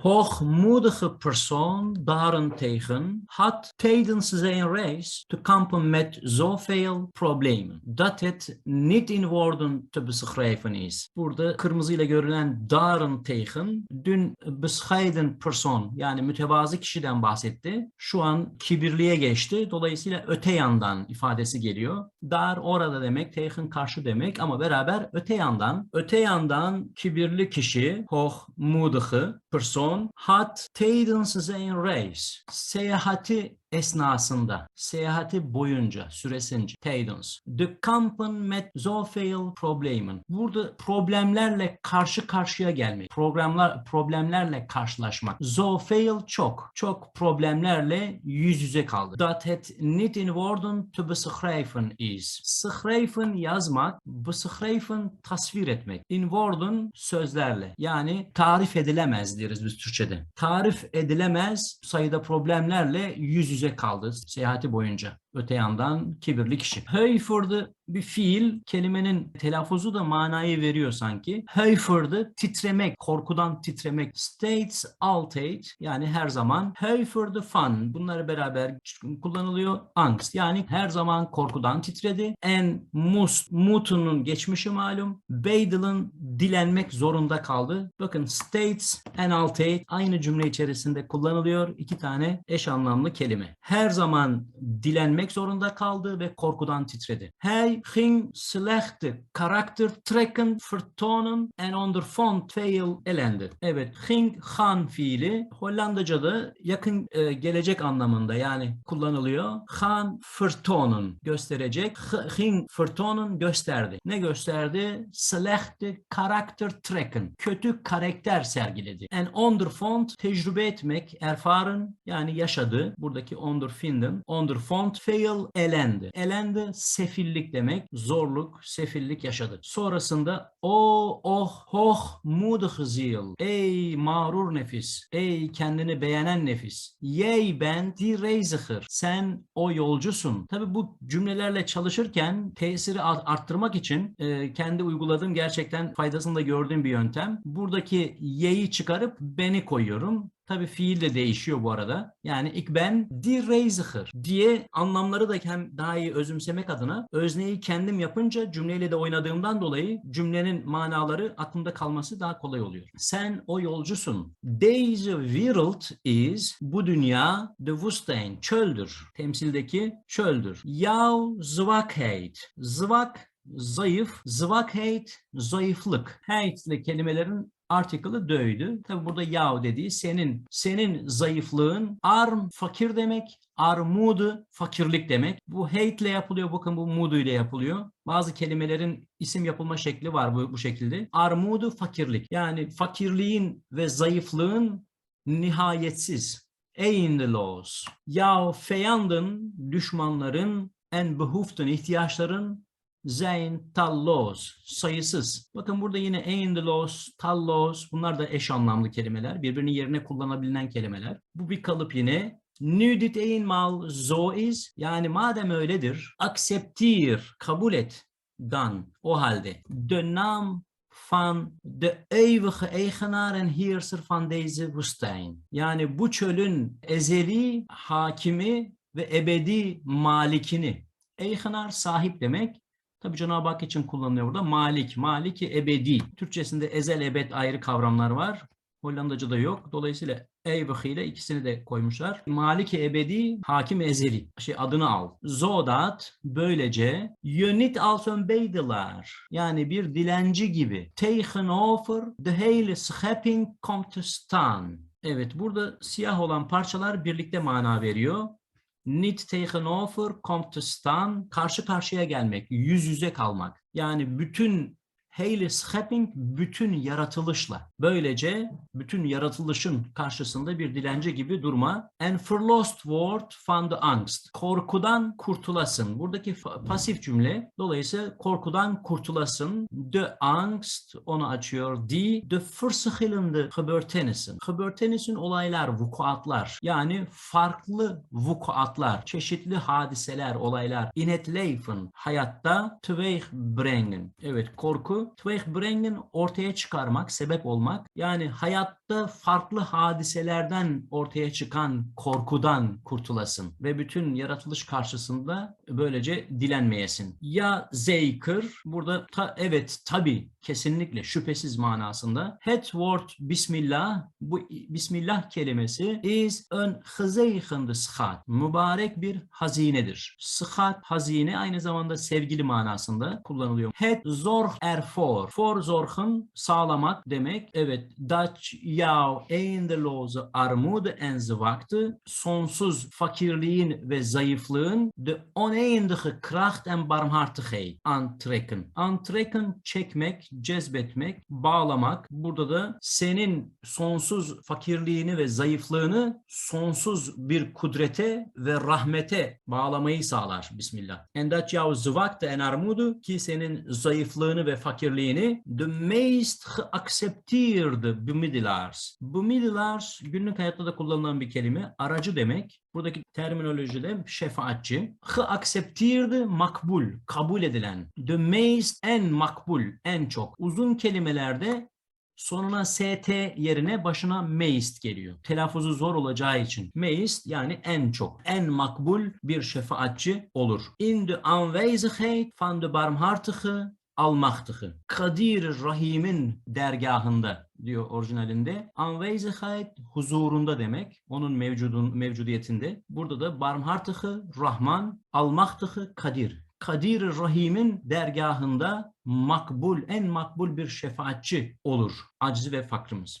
Hoogmoedige persoon daarentegen had tijdens zijn reis te kampen met zoveel problemen dat het niet in woorden te beschrijven is. Burada kırmızıyla görülen daarentegen dün bescheiden persoon yani mütevazı kişiden bahsetti. Şu an kibirliye geçti. Dolayısıyla öte yandan ifadesi geliyor. Dar orada demek, tegen karşı demek ama beraber öte yandan, öte yandan kibirli kişi, hoogmoedige persoon had tijdens zijn reis seyahati esnasında, seyahati boyunca, süresince, tijdens, de kampen met zoveel problemen. Burada problemlerle karşı karşıya gelmek, programlar, problemlerle karşılaşmak. Zoveel çok, çok problemlerle yüz yüze kaldı. Dat het niet in woorden te beschrijven is. Schrijven yazmak, beschrijven tasvir etmek. In woorden sözlerle. Yani tarif edilemez deriz biz Türkçe'de. Tarif edilemez sayıda problemlerle yüz yüze kaldı seyahati boyunca. Öte yandan kibirli kişi. Höyford'u bir fiil kelimenin telaffuzu da manayı veriyor sanki. Höyford'u titremek, korkudan titremek. States altate yani her zaman. Höyford'u fun bunları beraber kullanılıyor. Angst yani her zaman korkudan titredi. En must, mutunun geçmişi malum. Beydil'in dilenmek zorunda kaldı. Bakın states and altate aynı cümle içerisinde kullanılıyor. İki tane eş anlamlı kelime. Her zaman dilenmek zorunda kaldı ve korkudan titredi. Hij ging slechte karaktertrekken vertonen en ondervond veel ellende. Evet, ging gaan fiili Hollandaca'da yakın e, gelecek anlamında yani kullanılıyor. Gaan vertonen gösterecek. Ging vertonen gösterdi. Ne gösterdi? Slechte karaktertrekken. Kötü karakter sergiledi. En ondervond tecrübe etmek, erfahren yani yaşadı. Buradaki ondervinden. Ondervond veel elendi. Elendi sefillik demek. Zorluk, sefillik yaşadı. Sonrasında o oh hoh moedig ziel. Ey mağrur nefis. Ey kendini beğenen nefis. Yey ben die reiziger. Sen o yolcusun. Tabi bu cümlelerle çalışırken tesiri art- arttırmak için e, kendi uyguladığım gerçekten faydasını da gördüğüm bir yöntem. Buradaki ye'yi çıkarıp beni koyuyorum. Tabii fiil de değişiyor bu arada. Yani ik ben die reiziger diye anlamları da hem daha iyi özümsemek adına özneyi kendim yapınca cümleyle de oynadığımdan dolayı cümlenin manaları aklımda kalması daha kolay oluyor. Sen o yolcusun. Deze wereld is bu dünya de woestijn çöldür. Temsildeki çöldür. Jouw zwakheid. Zwak zayıf, zwakheid zayıflık. Heit ile kelimelerin article'ı döydü. Tabi burada yav dediği senin senin zayıflığın arm fakir demek. Armudu fakirlik demek. Bu hate ile yapılıyor. Bakın bu mudu ile yapılıyor. Bazı kelimelerin isim yapılma şekli var bu, bu şekilde. Armudu fakirlik. Yani fakirliğin ve zayıflığın nihayetsiz. Eindeloos. Ya feyandın, düşmanların, en behoeften, ihtiyaçların zijn talloz, sayısız. Bakın burada yine eindeloos, talloz bunlar da eş anlamlı kelimeler. Birbirinin yerine kullanabilen kelimeler. Bu bir kalıp yine. Nu dit eenmaal zo is. Yani madem öyledir, accepteer, kabul et. Dan, o halde. De naam van de eeuwige eigenaar en heerser van deze woestijn. Yani bu çölün ezeli hakimi ve ebedi malikini. Eigenaar sahip demek. Tabi Cenab-ı Hak için kullanılıyor burada. Malik, maliki ebedi. Türkçesinde ezel ebed ayrı kavramlar var. Hollandaca'da yok. Dolayısıyla eeuwig ile ikisini de koymuşlar. Maliki ebedi, hakim ezeli. Şey adını al. Zodat böylece je niet als een bedelaar. Yani bir dilenci gibi. Tegenover de hele schepping komt te staan. Evet burada siyah olan parçalar birlikte mana veriyor. Niet tegenover komt te staan, karşı karşıya gelmek, yüz yüze kalmak. Yani bütün hele schepping, bütün yaratılışla. Böylece bütün yaratılışın karşısında bir dilenci gibi durma. En verlost word van de angst. Korkudan kurtulasın. Buradaki pasif cümle. Dolayısıyla korkudan kurtulasın. De angst onu açıyor. Die de verschillende gebeurtenissen. Gebeurtenissen olaylar, vukuatlar. Yani farklı vukuatlar, çeşitli hadiseler, olaylar. In het leven, hayatta teweeg brengen. Evet korku teweegbrengen ortaya çıkarmak, sebep olmak. Yani hayatta farklı hadiselerden ortaya çıkan korkudan kurtulasın ve bütün yaratılış karşısında böylece dilenmeyesin. Ya zeykır burada ta, evet tabi kesinlikle şüphesiz manasında. Het word Bismillah bu Bismillah kelimesi is een gezegende schat. Mübarek bir hazinedir. Schat hazine aynı zamanda sevgili manasında kullanılıyor. Het zorg ervoor. For zorgen sağlamak demek. Evet. Dat jouw eindeloze armoede en zwakte sonsuz fakirliğin ve zayıflığın de oneindige kracht en barmhartigheid aantrekken. Aantrekken çekmek, cezbetmek, bağlamak. Burada da senin sonsuz fakirliğini ve zayıflığını sonsuz bir kudrete ve rahmete bağlamayı sağlar. Bismillah. En dat jouw zwakte en armoede ki senin zayıflığını ve fakirliğini de meest geaccepteerde bemiddelaars. Bemiddelaars günlük hayatta da kullanılan bir kelime. Aracı demek. Buradaki terminolojide şefaatçi. Geaccepteerde makbul, kabul edilen. De meest en makbul, en çok. Uzun kelimelerde sonuna st yerine başına meist geliyor. Telaffuzu zor olacağı için. Meist yani en çok, en makbul bir şefaatçi olur. In de aanwezigheid van de barmhartige almachtige. Kadir Rahim'in dergahında diyor orijinalinde. Anwezigheid huzurunda demek. Onun mevcudun mevcudiyetinde. Burada da barmhartige Rahman, almachtige Kadir. Kadir Rahim'in dergahında makbul, en makbul bir şefaatçi olur. Acizi ve fakrımız.